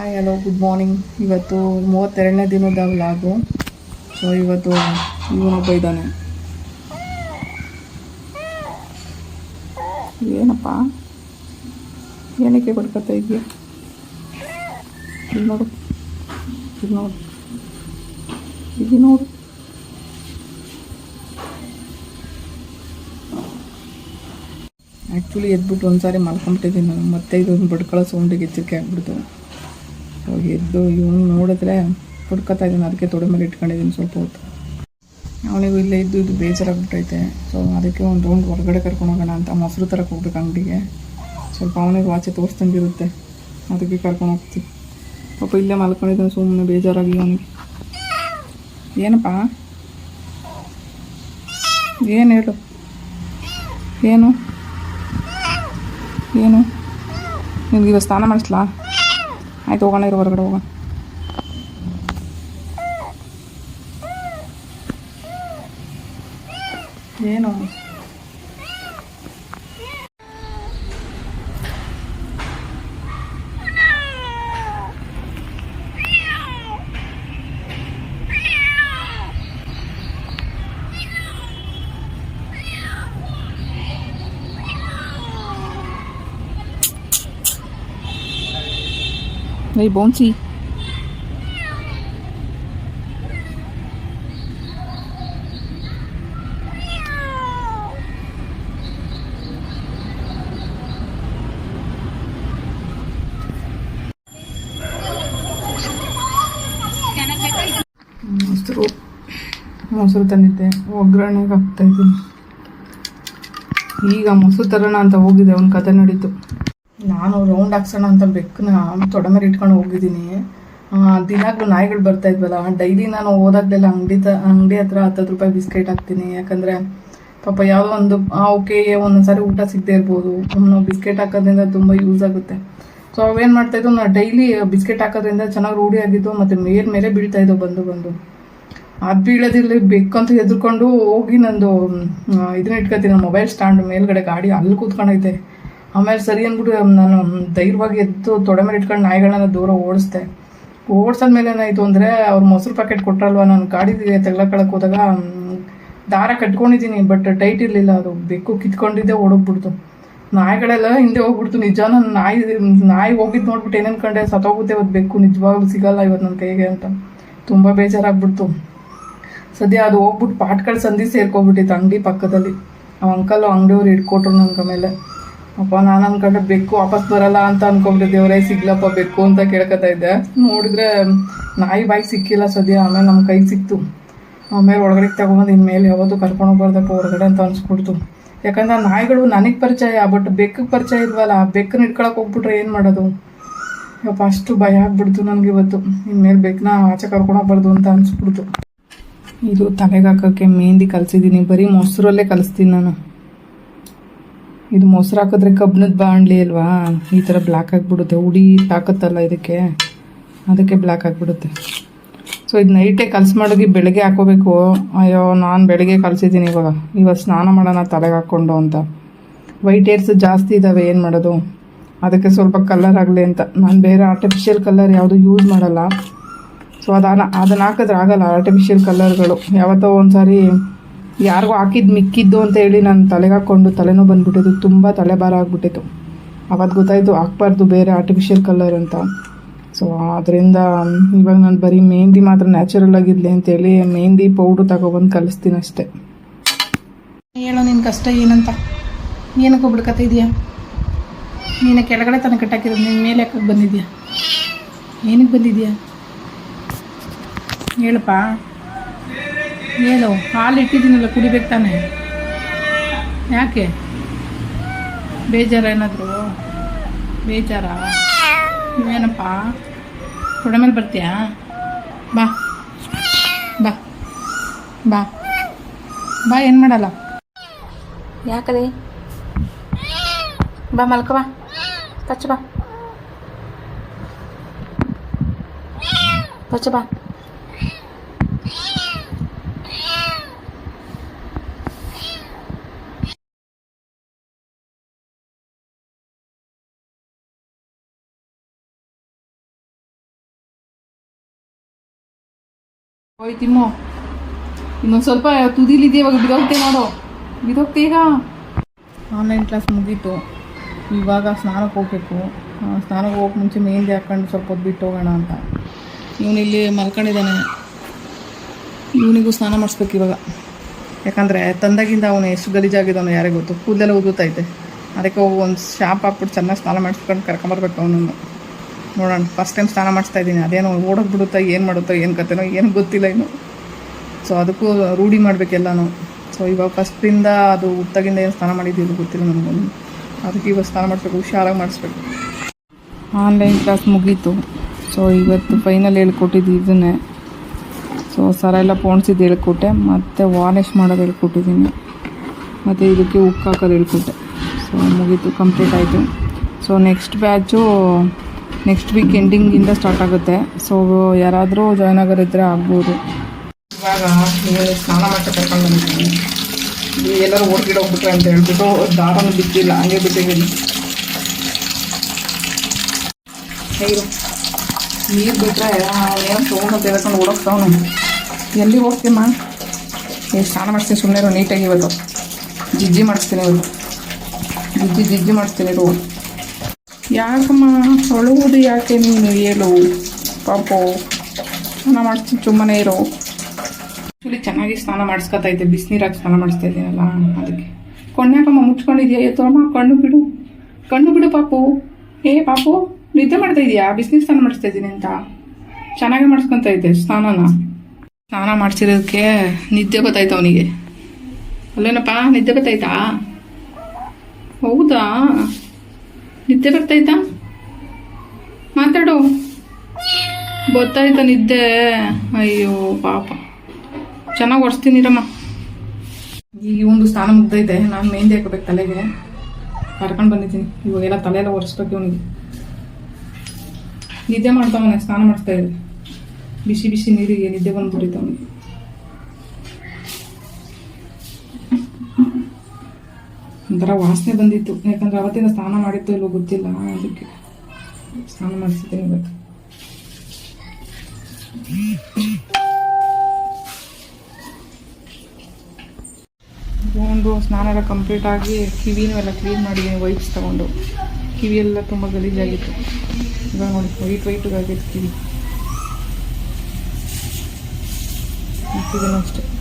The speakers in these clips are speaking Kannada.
ಹಾಯ್ ಹಲೋ ಗುಡ್ ಮಾರ್ನಿಂಗ್ ಇವತ್ತು ಮೂವತ್ತೆರಡನೇ ದಿನದ ವ್ಲಾಗು ಸೊ ಇವತ್ತು ಇವನೊಬ್ಬ ಇದ್ದಾನೆ. ಏನಪ್ಪ? ಏನಕ್ಕೆ ಬಡ್ಕೋತಾ ಇದೆಯಾ ಇಲ್ಲಿ ನೋಡು. ಇಲ್ಲಿ ನೋಡು. ಇಲ್ಲಿ ನೋಡು. ಆ್ಯಕ್ಚುಲಿ ಎದ್ಬಿಟ್ಟು ಒಂದು ಸಾರಿ ಮಲ್ಕೊಂಬಿಟ್ಟಿದ್ದೀನಿ ನಾನು ಮತ್ತೆ ಇದೊಂದು ಬಡ್ಕೊಳ್ಳೋ ಸೌಂಡಿಗೆ ಎಚ್ಚರಿಕೆ ಆಗ್ಬಿಡ್ತು. ಸೊ ಎದ್ದು ಇವನು ನೋಡಿದ್ರೆ ಹುಡ್ಕೋತಾ ಇದ್ದೀನಿ, ಅದಕ್ಕೆ ತೊಡೆ ಮೇಲೆ ಇಟ್ಕೊಂಡಿದ್ದೀನಿ ಸ್ವಲ್ಪ ಹೊತ್ತು. ಅವನಿಗೂ ಇಲ್ಲೇ ಇದ್ದು ಇದು ಬೇಜಾರಾಗ್ಬಿಟ್ಟೈತೆ. ಸೊ ಅದಕ್ಕೆ ಒಂದು ರೌಂಡ್ ಹೊರಗಡೆ ಕರ್ಕೊಂಡು ಹೋಗೋಣ ಅಂತ ಮೊಸರು ತರಕ್ಕೆ ಹೋಗ್ಬೇಕು ಅಂಗಡಿಗೆ. ಸ್ವಲ್ಪ ಅವನಿಗೆ ವಾಚೆ ತೋರಿಸ್ದಂಗಿರುತ್ತೆ. ಅದಕ್ಕೆ ಕರ್ಕೊಂಡು ಹೋಗ್ತೀವಿ. ಪಾಪ ಇಲ್ಲೇ ಮಲ್ಕೊಂಡಿದ್ದಾನೆ ಸುಮ್ಮನೆ ಬೇಜಾರಾಗಿ ಅವನಿಗೆ. ಏನಪ್ಪ? ಏನು ಹೇಳು? ಏನು? ಏನು? ನಿಮ್ಗೆ ಇವತ್ತು ಸ್ನಾನ ಮಾಡಿಸ್ಲಾ? ಆಯ್ತು ಹೋಗೋಣ ಇರೋ ಹೊರಗಡೆ ಹೋಗೋಣ. ಏನು? ಏಯ್ ಬೌನ್ಸಿ ಮೊಸರು. ಮೊಸರು ತಂದಿದ್ದೆ. ಒಗ್ಗರಣೆಗೆ ಹಾಕ್ತಾ ಇದ್ದೀನಿ. ಈಗ ಮೊಸರು ತರೋಣ ಅಂತ ಹೋಗಿದ್ದೆ. ಅವ್ನ ಕತೆ ನಡೀತು. ನಾನು ರೌಂಡ್ ಹಾಕ್ಸೋಣ ಅಂತ ಬೆಕ್ಕನ್ನ ತೊಡೆ ಮೇಲೆ ಇಟ್ಕೊಂಡು ಹೋಗಿದ್ದೀನಿ. ದಿನಾಗ್ಲು ನಾಯಿಗಳು ಬರ್ತಾ ಇದ್ವಲ್ಲ ಡೈಲಿ ನಾನು ಹೋದಾಗಲೆಲ್ಲ ಅಂಗಡಿ ತ, ಅಂಗಡಿ ಹತ್ರ ಹತ್ತು ರೂಪಾಯಿ ಬಿಸ್ಕೆಟ್ ಹಾಕ್ತೀನಿ. ಯಾಕಂದರೆ ಪಾಪ ಯಾವುದೋ ಒಂದು ಅವಕ್ಕೆ ಒಂದೊಂದ್ಸಾರಿ ಊಟ ಸಿಗದೆ ಇರ್ಬೋದು. ನಾವು ಬಿಸ್ಕೆಟ್ ಹಾಕೋದ್ರಿಂದ ತುಂಬ ಯೂಸ್ ಆಗುತ್ತೆ. ಸೊ ಅವೇನು ಮಾಡ್ತಾಯಿದ್ದೋ ನಾವು ಡೈಲಿ ಬಿಸ್ಕೆಟ್ ಹಾಕೋದ್ರಿಂದ ಚೆನ್ನಾಗಿ ರೂಢಿ ಆಗಿದ್ದು, ಮತ್ತು ಮೇರ್ ಮೇಲೆ ಬೀಳ್ತಾ ಇದ್ದವು ಬಂದು ಬಂದು. ಅದು ಬೀಳೋದಿಲ್ಲ ಬೇಕಂತ ಎದ್ರುಕೊಂಡು ಹೋಗಿ ನಂದು ಇದನ್ನ ಇಟ್ಕೊತೀನಿ ಮೊಬೈಲ್ ಸ್ಟ್ಯಾಂಡ್ ಮೇಲ್ಗಡೆ ಗಾಡಿ ಅಲ್ಲಿ ಕೂತ್ಕೊಂಡೈತೆ. ಆಮೇಲೆ ಸರಿ ಅಂದ್ಬಿಟ್ಟು ನಾನು ಧೈರ್ಯವಾಗಿ ಎದ್ದು ತೊಡೆ ಮೇಲೆ ಇಟ್ಕೊಂಡು ನಾಯಿಗಳನ್ನ ದೂರ ಓಡಿಸ್ದೆ. ಓಡಿಸೋದ್ಮೇಲೆ ಏನಾಯಿತು ಅಂದರೆ, ಅವ್ರು ಮೊಸರು ಪ್ಯಾಕೆಟ್ ಕೊಟ್ರಲ್ವ, ನಾನು ಗಾಡಿಗೆ ತೆಗ್ಲಕ್ಕೊಳಕ್ ಹೋದಾಗ ದಾರ ಕಟ್ಕೊಂಡಿದ್ದೀನಿ ಬಟ್ ಟೈಟ್ ಇರಲಿಲ್ಲ, ಅದು ಬೆಕ್ಕು ಕಿತ್ಕೊಂಡಿದ್ದೆ, ಓಡೋಗ್ಬಿಡ್ತು. ನಾಯಿಗಳೆಲ್ಲ ಹಿಂದೆ ಹೋಗ್ಬಿಡ್ತು ನಿಜ ನನ್ನ ನಾಯಿ ನಾಯಿ ಹೋಗಿದ್ದು ನೋಡ್ಬಿಟ್ಟು ಏನೇನು ಕಂಡೆ ಸತ್ತೋಗುತ್ತೆ ಇವತ್ತು ಬೆಕ್ಕು ನಿಜವಾಗ್ಲೂ ಸಿಗಲ್ಲ ಇವತ್ತು ನನ್ನ ಕೈಗೆ ಅಂತ. ತುಂಬ ಬೇಜಾರಾಗ್ಬಿಡ್ತು. ಸದ್ಯ ಅದು ಹೋಗ್ಬಿಟ್ಟು ಪಾಟ್ಗಳ ಸಂಧಿ ಸೇರ್ಕೊಬಿಟ್ಟಿತ್ತು ಅಂಗಡಿ ಪಕ್ಕದಲ್ಲಿ. ಆ ಅಂಕಲ್ ಅಂಗಡಿಯವ್ರು ಇಟ್ಕೊಟ್ರು ನನಗೆ ಆಮೇಲೆ. ಅಪ್ಪ, ನಾನು ಅನ್ಕೊಂಡೆ ಬೆಕ್ಕು ವಾಪಸ್ ಬರಲ್ಲ ಅಂತ ಅನ್ಕೊಂಡ್ರೆ ದೇವರೇ, ಸಿಗ್ಲಪ್ಪ ಬೆಕ್ಕು ಅಂತ ಕೇಳ್ಕೊತಾ ಇದ್ದೆ. ನೋಡಿದ್ರೆ, ನಾಯಿ ಬಾಯಿ ಸಿಕ್ಕಿಲ್ಲ ಸದ್ಯ, ಆಮೇಲೆ ನಮ್ಮ ಕೈಗೆ ಸಿಕ್ತು. ಆಮೇಲೆ ಒಳಗಡೆ ತಗೊಂಬಂದು ಇನ್ಮೇಲೆ ಯಾವತ್ತೂ ಕರ್ಕೊಂಡು ಹೋಗ್ಬಾರ್ದಪ್ಪ, ಹೊರಗಡೆ ಅಂತ ಅನ್ಸ್ಬಿಡ್ತು. ಯಾಕಂದ್ರೆ ನಾಯಿಗಳು ನನಗೆ ಪರಿಚಯ, ಬಟ್ ಬೆಕ್ಕಿಗೆ ಪರಿಚಯ ಇಲ್ವಲ್ಲ, ಆ ಬೆಕ್ಕನ್ನ ಇಟ್ಕೊಳಕ್ಕೆ ಹೋಗ್ಬಿಟ್ರೆ ಏನು ಮಾಡೋದು? ಯಪ್ಪ, ಅಷ್ಟು ಭಯ ಆಗ್ಬಿಡ್ತು ನನಗೆ ಇವತ್ತು. ಇನ್ಮೇಲೆ ಬೆಕ್ಕನ್ನ ಆಚೆ ಕರ್ಕೊಂಡು ಹೋಗ್ಬಾರ್ದು ಅಂತ ಅನ್ಸ್ಬಿಡ್ತು. ಇದು ತಲೆಗೆ ಮೆಹಂದಿ ಕಲಿಸಿದ್ದೀನಿ ಬರೀ ಮೊಸರಲ್ಲೇ ಕಲಿಸ್ತೀನಿ ನಾನು. ಇದು ಮೊಸರು ಹಾಕಿದ್ರೆ ಕಬ್ಬಿಣದ ಬಾಣಲಿ ಅಲ್ವಾ? ಈ ಥರ ಬ್ಲ್ಯಾಕ್ ಆಗಿಬಿಡುತ್ತೆ. ಉಡಿ ತಾಕತ್ತಲ್ಲ ಇದಕ್ಕೆ. ಅದಕ್ಕೆ ಬ್ಲ್ಯಾಕ್ ಆಗಿಬಿಡುತ್ತೆ. ಸೊ ಇದು ನೈಟೇ ಕಲ್ಸಿ ಮಾಡೋಗಿ ಬೆಳಗ್ಗೆ ಹಾಕೋಬೇಕು ಅಯ್ಯೋ, ನಾನು ಬೆಳಗ್ಗೆ ಕಲಿಸಿದ್ದೀನಿ ಇವಾಗ. ಇವಾಗ ಸ್ನಾನ ಮಾಡೋಣ, ತಲೆಗೆ ಹಾಕ್ಕೊಂಡು ಅಂತ. ವೈಟ್ ಏರ್ಸ್ ಜಾಸ್ತಿ ಇದ್ದಾವೆ ಏನು ಮಾಡೋದು? ಅದಕ್ಕೆ ಸ್ವಲ್ಪ ಕಲರ್ ಆಗಲಿ ಅಂತ. ನಾನು ಬೇರೆ ಆರ್ಟಿಫಿಷಿಯಲ್ ಕಲರ್ ಯಾವುದು ಯೂಸ್ ಮಾಡಲ್ಲ. ಸೊ ಅದನ್ನ ಅದನ್ನು ಹಾಕಿದ್ರೆ ಆಗಲ್ಲ ಆರ್ಟಿಫಿಷಿಯಲ್ ಕಲರ್ಗಳು ಯಾವತ್ತೋ ಒಂದು ಸಾರಿ ಯಾರಿಗೂ ಹಾಕಿದ್ದು ಮಿಕ್ಕಿದ್ದು ಅಂತ ಹೇಳಿ ನಾನು ತಲೆಗೆ ಹಾಕ್ಕೊಂಡು ತಲೆನೋ ಬಂದ್ಬಿಟ್ಟಿದ್ದು, ತುಂಬ ತಲೆಭಾರ ಆಗ್ಬಿಟ್ಟಿತ್ತು. ಅವತ್ತು ಗೊತ್ತಾಯಿತು, ಹಾಕ್ಬಾರ್ದು, ಬೇರೆ ಆರ್ಟಿಫಿಷಿಯಲ್ ಕಲರ್ ಅಂತ. ಸೊ ಅದರಿಂದ ಇವಾಗ ನಾನು ಬರೀ ಮೆಹಂದಿ ಮಾತ್ರ ನ್ಯಾಚುರಲ್ ಆಗಿರಲಿ ಅಂತೇಳಿ ಮೆಹಂದಿ ಪೌಡ್ರ್ ತಗೊಬಂದು ಕಲಿಸ್ತೀನಿ ಅಷ್ಟೇ. ಹೇಳೋ ನಿನ್ನ ಕಷ್ಟ ಏನಂತ? ಏನಕ್ಕೆ ಒಬ್ಳು ಇದೆಯಾ? ನೀನು ಕೆಳಗಡೆ ತನಕ ಕಟ್ಟಾಕಿರೋದು ನಿನ್ನ ಮೇಲೆ ಯಾಕೆ ಬಂದಿದ್ಯಾ? ಏನಕ್ಕೆ ಬಂದಿದ್ಯಾ? ಹೇಳಪ್ಪ. ಹೇಳು, ಹಾಲು ಇಟ್ಟಿದ್ದೀನಲ್ಲ, ಕುಡಿಬೇಕು ತಾನೆ. ಯಾಕೆ? ಬೇಜಾರ ಏನಾದರೂ? ಬೇಜಾರಾ? ಏನಪ್ಪ ತೊಡೆ ಮೇಲೆ ಬರ್ತೀಯಾ? ಬಾ. ಬಾ. ಬಾ. ಬಾ, ಏನು ಮಾಡಲ್ಲ? ಯಾಕಲೆ ಬಾ, ಮಲ್ಕೋ, ಬಾ. ಪಚ್ಚ ಬಾ. ಪಚ್ಚ ಬಾ. ಹೋಯ್ತಿಮ್ಮೋ ಇನ್ನೊಂದು ಸ್ವಲ್ಪ ತುದಿಲಿದೆ ಇವಾಗ? ನೋಡು. ಬಿದೋಗ್ತೆ ಈಗ. ಆನ್ಲೈನ್ ಕ್ಲಾಸ್ ಮುಗೀತು. ಇವಾಗ ಸ್ನಾನಕ್ಕೆ ಹೋಗ್ಬೇಕು. ಸ್ನಾನಕ್ಕೆ ಹೋಗಕ್ಕೆ ಮುಂಚೆ ಮೆಹಂದಿ ಹಾಕ್ಕೊಂಡು ಸ್ವಲ್ಪ ಹೊತ್ತು ಬಿಟ್ಟು ಹೋಗೋಣ ಅಂತ. ಇವನಿಲ್ಲಿ ಮಲ್ಕೊಂಡಿದ್ದಾನೆ. ಇವನಿಗೂ ಸ್ನಾನ ಮಾಡಿಸ್ಬೇಕು ಇವಾಗ. ಯಾಕಂದರೆ ತಂದಾಗಿಂದ ಅವನು ಎಷ್ಟು ಗಲೀಜಾಗಿದ್ದಾನೋ ಯಾರಿಗೆ ಗೊತ್ತು. ಕೂದಲೆಲ್ಲ ಉದುತ್ತೈತೆ ಅದಕ್ಕೆ ಒಂದು ಶಾಪ್ ಹಾಕ್ಬಿಟ್ಟು ಚೆನ್ನಾಗಿ ಸ್ನಾನ ಮಾಡಿಸ್ಕೊಂಡು ಕರ್ಕೊಂಬರ್ಬೇಕು ಅವನನ್ನು. ನೋಡೋಣ. ಫಸ್ಟ್ ಟೈಮ್ ಸ್ನಾನ ಮಾಡಿಸ್ತಾ ಇದ್ದೀನಿ. ಅದೇನೋ ಓಡೋಗಿ ಬಿಡುತ್ತಾ, ಏನು ಮಾಡುತ್ತೋ, ಏನು ಕತೆನೋ, ಏನು ಗೊತ್ತಿಲ್ಲ ಇನ್ನು. ಸೊ ಅದಕ್ಕೂ ರೂಢಿ ಮಾಡಬೇಕೆಲ್ಲನೂ. ಸೊ ಇವಾಗ ಫಸ್ಟಿಂದ ಅದು ಹುತ್ತಾಗಿಂದ ಏನು ಸ್ನಾನ ಮಾಡಿದ್ದೀವಿ ಗೊತ್ತಿಲ್ಲ ನನಗೆ ಅದಕ್ಕೆ ಇವಾಗ ಸ್ನಾನ ಮಾಡಿಸ್ಬೇಕು, ಹುಷಾರಾಗಿ ಮಾಡಿಸ್ಬೇಕು. ಆನ್ಲೈನ್ ಕ್ಲಾಸ್ ಮುಗೀತು. ಸೊ ಇವತ್ತು ಫೈನಲ್ ಹೇಳ್ಕೊಟ್ಟಿದ್ದು ಇದನ್ನೇ. ಸೊ ಸರ ಎಲ್ಲ ಪೋಣಿಸಿದ್ದು ಹೇಳ್ಕೊಟ್ಟೆ. ಮತ್ತು ವಾರ್ನಿಷ್ ಮಾಡೋದು ಹೇಳ್ಕೊಟ್ಟಿದ್ದೀನಿ. ಮತ್ತು ಇದಕ್ಕೆ ಉಕ್ಕು ಹಾಕೋದು ಹೇಳ್ಕೊಟ್ಟೆ. ಸೊ ಮುಗೀತು ಕಂಪ್ಲೀಟ್ ಆಯಿತು. So next batch next week ಎಂಡಿಂಗಿಂದ start ಆಗುತ್ತೆ. ಸೊ ಯಾರಾದರೂ ಜಾಯ್ನ್ ಆಗೋರಿದ್ರೆ ಆಗ್ಬೋದು. ಇವಾಗ ಸ್ನಾನ ಮಾಡ್ತಾ ಕರ್ಕೊಂಡು ಬಂದಿದ್ದೀನಿ ಎಲ್ಲರೂ ಓಡ್ಗಿಡ ಹೋಗ್ಬಿಟ್ರೆ ಅಂತ ಹೇಳ್ಬಿಟ್ಟು ದಾರನೂ ಬಿದ್ದಿಲ್ಲ ಹಂಗೆ ಬಿಟ್ಟಿದ್ದೀನಿ ನೀರು ನೀರು ಬಿಟ್ಟರೆ ಏನು ತೊಗೊಂಡು ತೆಗೆದುಕೊಂಡು ಓಡೋಗ್ತಾವನು? ಎಲ್ಲಿ ಹೋಗ್ತೀಮ್ಮ ಏ, ಸ್ನಾನ ಮಾಡಿಸ್ತೀನಿ ಸುಮ್ಮನೆ ನೀಟಾಗಿ ಇವತ್ತು. ಜಿಜ್ಜಿ ಮಾಡಿಸ್ತೀನಿ ಇವತ್ತು ಜಿಜ್ಜಿ ಜಿಜ್ಜಿ ಮಾಡಿಸ್ತೀನಿ ಇರು ಯಾಕಮ್ಮ? ಅಳುವುದು ಯಾಕೆ ನೀನು? ಹೇಳು. ಪಾಪು. ಸ್ನಾನ ಮಾಡಿಸ್ತೀನಿ ಸುಮ್ಮನೆ ಇರೋ. ಆ್ಯಕ್ಚುಲಿ ಚೆನ್ನಾಗಿ ಸ್ನಾನ ಮಾಡಿಸ್ಕೊತಾ ಇದ್ದೆ. ಬಿಸಿನೀರಾಗಿ ಸ್ನಾನ ಮಾಡಿಸ್ತಾ ಇದ್ದೀನಲ್ಲ, ಅದಕ್ಕೆ. ಕೊಣ್ಯಾಕಮ್ಮ ಮುಚ್ಕೊಂಡಿದ್ಯಾ? ಎತ್ತೋಮ್ಮ ಕಣ್ಣು ಬಿಡು. ಕಣ್ಣು ಬಿಡು ಪಾಪು. ಏ, ಪಾಪು, ನಿದ್ದೆ ಮಾಡ್ತಾ ಇದೀಯಾ? ಬಿಸಿನೀರು ಸ್ನಾನ ಮಾಡಿಸ್ತಾ ಇದ್ದೀನಿ ಅಂತ. ಚೆನ್ನಾಗಿ ಮಾಡಿಸ್ಕೊತಾ ಇದ್ದೆ ಸ್ನಾನನ. ಸ್ನಾನ ಮಾಡಿಸಿರೋದಕ್ಕೆ ನಿದ್ದೆ ಗೊತ್ತಾಯ್ತು ಅವನಿಗೆ. ಅಲ್ಲೇನಪ್ಪ, ನಿದ್ದೆ ಗೊತ್ತಾಯ್ತಾ? ಹೌದಾ? ನಿದ್ದೆ ಬರ್ತಾಯ್ತಾ ಮಾತಾಡು. ಗೊತ್ತಾಯ್ತಾ ನಿದ್ದೆ. ಅಯ್ಯೋ, ಪಾಪ. ಚೆನ್ನಾಗಿ ಒರೆಸ್ತೀನಿರಮ್ಮ ಈಗ ಒಂದು ಸ್ನಾನ ಮುಗ್ದೈತೆ. ನಾನು ಮೆಹಂದಿ ಹಾಕಬೇಕು ತಲೆಗೆ. ಕರ್ಕೊಂಡು ಬಂದಿದ್ದೀನಿ. ಇವಾಗೆಲ್ಲ ತಲೆ ಎಲ್ಲ ಒರೆಸ್ಬೇಕು ಇವನಿಗೆ. ನಿದ್ದೆ ಮಾಡ್ತಾವನೆ ಸ್ನಾನ ಮಾಡ್ತಾ ಇದ್ದೆ. ಬಿಸಿ ಬಿಸಿ ನೀರಿಗೆ ನಿದ್ದೆ ಬಂದ್ಬಿಟ್ಟಿತ್ತು ಅವನಿಗೆ. ಒಂಥರ ವಾಸನೆ ಬಂದಿತ್ತು. ಯಾಕಂದ್ರೆ ಅವತ್ತಿನ ಸ್ನಾನ ಮಾಡಿತ್ತು ಇಲ್ವೋ ಗೊತ್ತಿಲ್ಲ. ಅದಕ್ಕೆ ಸ್ನಾನ ಮಾಡಿಸಿದ್ದೀನಿ ಇವತ್ತು. ಒಂದು ಸ್ನಾನ ಎಲ್ಲ ಕಂಪ್ಲೀಟ್ ಆಗಿ ಕಿವಿನೂ ಎಲ್ಲ ಕ್ಲೀನ್ ಮಾಡಿದ್ದೀನಿ ವೈಪ್ಸ್ ತಗೊಂಡು. ಎಲ್ಲ ತುಂಬ ಗಲೀಜಾಗಿತ್ತು. ಇವಾಗ ನೋಡಿ ವೈಟ್ ವೈಟ್ ಆಗಿತ್ತು ಕಿವಿ. ಅಷ್ಟೆ.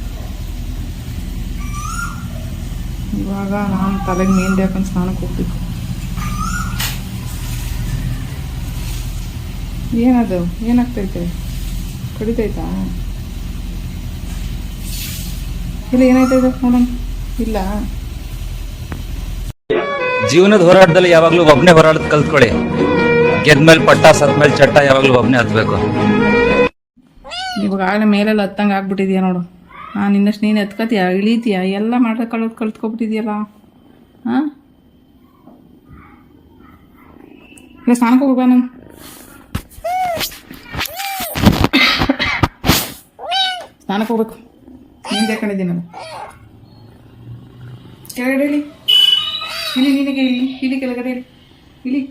ಇವಾಗ ನಾನು ತಲೆಗೆ ಮೇಂದೆ ಹಾಕೊಂಡು ಸ್ನಾನಕ್ಕೆ ಹೋಗ್ಬೇಕು. ಏನದು? ಏನಾಗ್ತೈತೆ? ಕಡಿತೈತಾ? ಇಲ್ಲ ಏನಾಯ್ತೈತೆ ನೋಡೋಣ ಇಲ್ಲ. ಜೀವನದ ಹೋರಾಟದಲ್ಲಿ ಯಾವಾಗಲೂ ಒಬ್ಬನೇ ಹೋರಾಡೋದು ಕಲ್ತ್ಕೊಳ್ಳಿ. ಗೆದ್ಮೇಲೆ ಪಟ್ಟ ಸತ್ಮೇಲೆ ಚಟ್ಟ ಯಾವಾಗಲೂ ಒಬ್ಬನೇ ಹತ್ಬೇಕು. ಇವಾಗ ಆಗಲೇ ಮೇಲೆಲ್ಲ ಹತ್ತಂಗೆ ಆಗ್ಬಿಟ್ಟಿದ್ಯಾ ನೋಡು. ಹಾಂ ನಿನ್ನಷ್ಟು ನೀನು ಎತ್ಕೋತೀಯ? ಇಳೀತೀಯ? ಎಲ್ಲ ಮಾಡ್ದೆ ಕಳೋದು ಕಲ್ತ್ಕೊಬಿಟ್ಟಿದ್ಯಲ್ಲ ಹಾಂ ಇಲ್ಲ, ಸ್ನಾನಕ್ಕೆ ಹೋಗ್ಬಾ ನಾನು. ಸ್ನಾನಕ್ಕೆ ಹೋಗ್ಬೇಕು. ನೀನು ಕೇಳ್ಕೊಂಡಿದ್ದೀನಿ ನಾನು ಕೆಳಗಡೆ ಹೇಳಿ ಇಲ್ಲಿ ನಿನಗೆ ಇಲ್ಲಿ ಇಲ್ಲಿ ಕೆಳಗಡೆ ಇಳಿ. ಇಲ್ಲಿ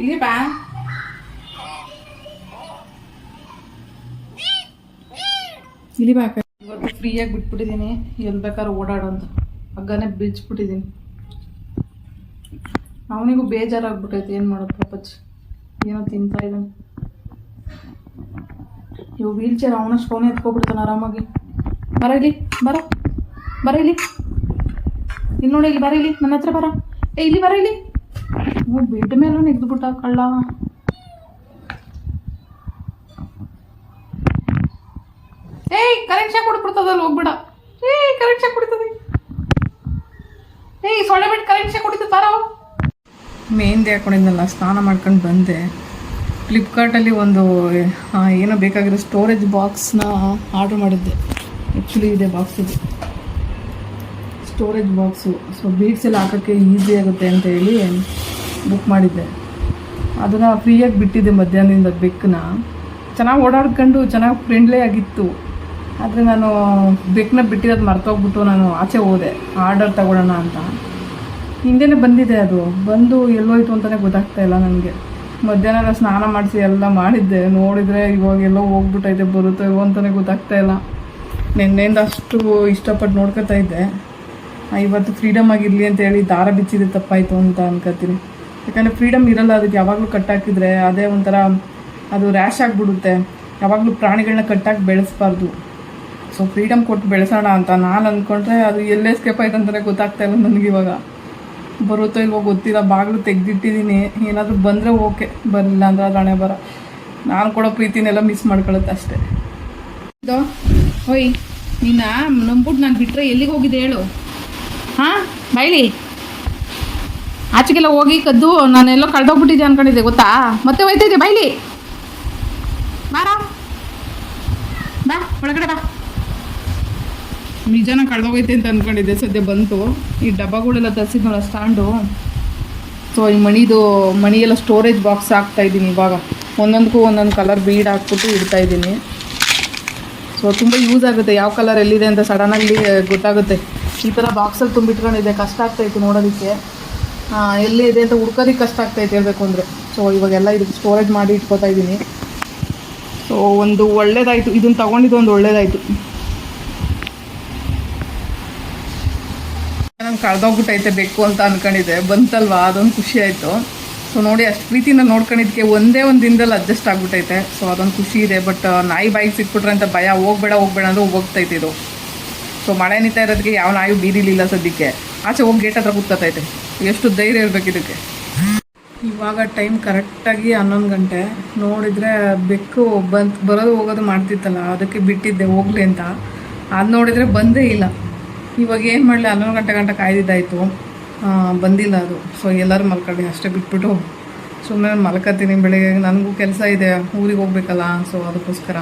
ಇಲ್ಲಿ ಬಾ ಇಲ್ಲಿ ಇವತ್ತು ಫ್ರೀಯಾಗಿ ಬಿಟ್ಬಿಟ್ಟಿದ್ದೀನಿ ಎಲ್ಲಿ ಬೇಕಾದ್ರೂ ಓಡಾಡೋ ಅಂತ. ಹಗ್ಗನೇ ಬಿಚ್ಬಿಟ್ಟಿದ್ದೀನಿ ಅವನಿಗೂ ಬೇಜಾರಾಗ್ಬಿಟ್ಟೈತೆ. ಏನು ಮಾಡೋದು ಪ್ರಪಂಚ ಏನೋ ತಿಂತಾ ಇದ್ದಾನೆ. ಇವು ವೀಲ್ ಚೇರ್ ಅವನಷ್ಟು ಅವನೇ ಎತ್ಕೊಬಿಡ್ತಾನೆ ಆರಾಮಾಗಿ. ಬರ ಇಲ್ಲಿ ಬರ. ಬರ ಇಲ್ಲಿ ನೋಡಿ ಇಲ್ಲಿ ಬರ ಇಲ್ಲಿ ನನ್ನ ಹತ್ರ ಬರ. ಏ, ಇಲ್ಲಿ ಬರ ಇಲ್ಲಿ ಬೆಡ್ ಮೇಲೂ ನೆಗ್ದುಬಿಟ್ಟ ಕಳ್ಳ. ಏಯ್ ಕರೆಂಟ್ ಹೋಗ್ಬಿಡ. ಏ ಶಾಕ್ ಕುಡಿತದೆ. ಏಯ್ ಸೊಳ್ಳೆ ಬಿಟ್ಟು ಕರೆಂಟ್ ಕುಡಿತು ಬಾರೋ ಮೆಹಂದಿ ಹಾಕೊಂಡಿದ್ನಲ್ಲ, ಸ್ನಾನ ಮಾಡ್ಕೊಂಡು ಬಂದೆ. ಫ್ಲಿಪ್ಕಾರ್ಟಲ್ಲಿ ಒಂದು ಏನೋ ಬೇಕಾಗಿರೋ ಸ್ಟೋರೇಜ್ ಬಾಕ್ಸ್ನ ಆರ್ಡ್ರ್ ಮಾಡಿದ್ದೆ. ಆ್ಯಕ್ಚುಲಿ ಇದೆ ಬಾಕ್ಸ್ ಇದು. ಸ್ಟೋರೇಜ್ ಬಾಕ್ಸು ಸೊ ಬೀಡ್ಸ್ ಎಲ್ಲ ಹಾಕೋಕ್ಕೆ ಈಸಿ ಆಗುತ್ತೆ ಅಂತ ಹೇಳಿ ಬುಕ್ ಮಾಡಿದ್ದೆ. ಅದನ್ನು ಫ್ರೀಯಾಗಿ ಬಿಟ್ಟಿದ್ದೆ ಮಧ್ಯಾಹ್ನದಿಂದ ಬೆಕ್ಕನ್ನ. ಚೆನ್ನಾಗಿ ಓಡಾಡ್ಕೊಂಡು ಚೆನ್ನಾಗಿ ಫ್ರೆಂಡ್ಲಿ ಆಗಿತ್ತು. ಆದರೆ ನಾನು ಬೆಕ್ಕನ್ನ ಬಿಟ್ಟಿರೋದು ಮರ್ತೋಗ್ಬಿಟ್ಟು ನಾನು ಆಚೆ ಹೋದೆ. ಆರ್ಡರ್ ತಗೊಳ್ಳೋಣ ಅಂತ. ಹಿಂದೆನೇ ಬಂದಿದೆ ಅದು. ಬಂದು ಎಲ್ಲೋಯ್ತು ಅಂತಲೇ ಗೊತ್ತಾಗ್ತಾ ಇಲ್ಲ ನನಗೆ. ಮಧ್ಯಾಹ್ನ ಸ್ನಾನ ಮಾಡಿಸಿ ಎಲ್ಲ ಮಾಡಿದ್ದೆ. ನೋಡಿದರೆ ಇವಾಗ ಎಲ್ಲೋ ಹೋಗ್ಬಿಟ್ಟೈತೆ, ಬರುತ್ತೋ ಇಲ್ವೋ ಅಂತಲೇ ಗೊತ್ತಾಗ್ತಾ ಇಲ್ಲ. ನಿನ್ನೆಯಿಂದ ಅಷ್ಟು ಇಷ್ಟಪಟ್ಟು ನೋಡ್ಕೊತಾ ಇದ್ದೆ. ಇವತ್ತು ಫ್ರೀಡಮ್ ಆಗಿರಲಿ ಅಂತ ಹೇಳಿ ದಾರ ಬಿಚ್ಚಿದ್ರೆ ತಪ್ಪಾಯಿತು ಅಂತ ಅನ್ಕೋತೀನಿ ಯಾಕಂದರೆ ಫ್ರೀಡಮ್ ಇರಲ್ಲ, ಅದಕ್ಕೆ ಯಾವಾಗಲೂ ಕಟ್ಟಾಕಿದ್ರೆ, ಅದೇ ಒಂಥರ ಅದು ರ್ಯಾಶ್ ಆಗಿಬಿಡುತ್ತೆ. ಯಾವಾಗಲೂ ಪ್ರಾಣಿಗಳನ್ನ ಕಟ್ಟಾಕಿ ಬೆಳೆಸ್ಬಾರ್ದು. ಸೊ ಫ್ರೀಡಮ್ ಕೊಟ್ಟು ಬೆಳೆಸೋಣ ಅಂತ ನಾನು ಅಂದ್ಕೊಂಡ್ರೆ ಅದು ಎಲ್ಲೇ ಸ್ಕೇಪ್ ಆಯ್ತು ಅಂತಲೇ ಗೊತ್ತಾಗ್ತಾ ಇಲ್ಲ ನನಗೆ ಇವಾಗ. ಬರುತ್ತೋ ಇಲ್ವೋ ಗೊತ್ತಿಲ್ಲ, ಬಾಗಿಲು ತೆಗೆದಿಟ್ಟಿದ್ದೀನಿ. ಏನಾದರೂ ಬಂದರೆ ಓಕೆ ಬರಲಿಲ್ಲ ಅಂದ್ರೆ ಅದು ಹಣೆ ಬರ. ನಾನು ಕೊಡೋ ಪ್ರೀತಿನೆಲ್ಲ ಮಿಸ್ ಮಾಡ್ಕೊಳತ್ತೆ ಅಷ್ಟೇ. ಇದು, ಓಯ್, ನೀನ? ನಂಬಿಟ್ಟು ನಾನು ಬಿಟ್ಟರೆ ಎಲ್ಲಿಗೆ ಹೋಗಿದೆ ಹೇಳು? ಹಾಂ, ಬೈಲಿ. ಆಚೆಗೆಲ್ಲ ಹೋಗಿ ಕದ್ದು, ನಾನೆಲ್ಲೋ ಕಳ್ದೋಗ್ಬಿಟ್ಟಿದ್ದೆ ಅನ್ಕೊಂಡಿದ್ದೆ, ಗೊತ್ತಾ? ಮತ್ತೆ ಹೋಯ್ತಿದ್ದೆ ಬೈಲಿ. ಬಾರ. ಬಾ, ಒಳಗಡೆ ಬಾ. ನಿಜನ ಕಳೆದೋಗೈತೆ ಅಂತ ಅಂದ್ಕೊಂಡಿದ್ದೆ ಸದ್ಯ ಬಂತು. ಈ ಡಬ್ಬಗಳೆಲ್ಲ ತರಿಸಿದ್ನಲ್ಲ ಸ್ಟ್ಯಾಂಡು. ಸೊ ಈ ಮಣಿದು, ಮಣಿಯೆಲ್ಲ ಸ್ಟೋರೇಜ್ ಬಾಕ್ಸ್ ಹಾಕ್ತಾ ಇದ್ದೀನಿ ಇವಾಗ. ಒಂದೊಂದಕ್ಕೂ ಒಂದೊಂದು ಕಲರ್ ಬೀಡ್ ಹಾಕ್ಬಿಟ್ಟು ಇಡ್ತಾ ಇದ್ದೀನಿ. ಸೊ ತುಂಬ ಯೂಸ್ ಆಗುತ್ತೆ. ಯಾವ ಕಲರ್ ಎಲ್ಲಿದೆ ಅಂತ ಸಡನ್ನಾಗಿ ಗೊತ್ತಾಗುತ್ತೆ. ಈ ಥರ ಬಾಕ್ಸಲ್ಲಿ ತುಂಬಿಟ್ಕೊಂಡಿದ್ದೆ. ಕಷ್ಟ ಆಗ್ತಾಯಿತ್ತು ನೋಡೋದಕ್ಕೆ. ಎಲ್ಲಿ ಇದೆ ಅಂತ ಹುಡ್ಕೋದಕ್ಕೆ ಕಷ್ಟ ಆಗ್ತೈತೆ ಹೇಳಬೇಕು ಅಂದರೆ. ಸೊ ಇವಾಗೆಲ್ಲ ಇದಕ್ಕೆ ಸ್ಟೋರೇಜ್ ಮಾಡಿ ಇಟ್ಕೋತಾ ಇದ್ದೀನಿ. ಸೊ ಒಂದು ಒಳ್ಳೇದಾಯಿತು. ಇದನ್ನು ತೊಗೊಂಡಿದ್ದು ಒಂದು ಒಳ್ಳೇದಾಯಿತು. ನಾನು ಕಳ್ದೋಗ್ಬಿಟ್ಟೈತೆ ಬೇಕು ಅಂತ ಅನ್ಕೊಂಡಿದ್ದೆ. ಬಂತಲ್ವಾ? ಅದೊಂದು ಖುಷಿ ಆಯಿತು. ಸೊ ನೋಡಿ, ಅಷ್ಟು ಪ್ರೀತಿಯಿಂದ ನೋಡ್ಕೊಂಡಿದ್ದಕ್ಕೆ ಒಂದೇ ಒಂದು ದಿನದಲ್ಲಿ ಅಡ್ಜಸ್ಟ್ ಆಗ್ಬಿಟ್ಟೈತೆ. ಸೊ ಅದೊಂದು ಖುಷಿ ಇದೆ. ಬಟ್ ನಾಯಿ ಬಾಯಿಗೆ ಸಿಕ್ಬಿಟ್ರೆ ಅಂತ ಭಯ. ಹೋಗ್ಬೇಡ ಹೋಗ್ಬೇಡ ಅಂದ್ರೆ ಹೋಗ್ತೈತೆ ಇದು. ಸೊ ಮಳೆ ನಿಂತ ಇರೋದಕ್ಕೆ ಯಾವ ನಾಯಿ ಬೀದಿಲಿಲ್ಲ ಸದ್ಯಕ್ಕೆ. ಆಚೆ ಹೋಗಿ ಗೇಟ್ ಹತ್ರ ಕೂತೈತೆ ಎಷ್ಟು ಧೈರ್ಯ ಇರಬೇಕು ಇದಕ್ಕೆ. ಇವಾಗ ಟೈಮ್ ಕರೆಕ್ಟಾಗಿ ಹನ್ನೊಂದು ಗಂಟೆ. ನೋಡಿದರೆ ಬೆಕ್ಕು ಬಂದು, ಬರೋದು ಹೋಗೋದು ಮಾಡ್ತಿತ್ತಲ್ಲ. ಅದಕ್ಕೆ ಬಿಟ್ಟಿದ್ದೆ, ಹೋಗ್ಲಿ ಅಂತ. ಅದು ನೋಡಿದರೆ ಬಂದೇ ಇಲ್ಲ. ಇವಾಗ ಏನು ಮಾಡಲಿ, ಹನ್ನೊಂದು ಗಂಟೆ ಗಂಟೆ ಕಾಯ್ದಿದ್ದಾಯಿತು. ಬಂದಿಲ್ಲ ಅದು. ಸೊ ಎಲ್ಲರೂ ಮಲ್ಕೊಳ್ಳಿ ಅಷ್ಟೇ ಬಿಟ್ಬಿಟ್ಟು. ಸುಮ್ಮನೆ ಮಲ್ಕೋತೀನಿ ಬೆಳಿಗ್ಗೆ. ನನಗೂ ಕೆಲಸ ಇದೆ, ಊರಿಗೆ ಹೋಗ್ಬೇಕಲ್ಲ ಸೊ ಅದಕ್ಕೋಸ್ಕರ.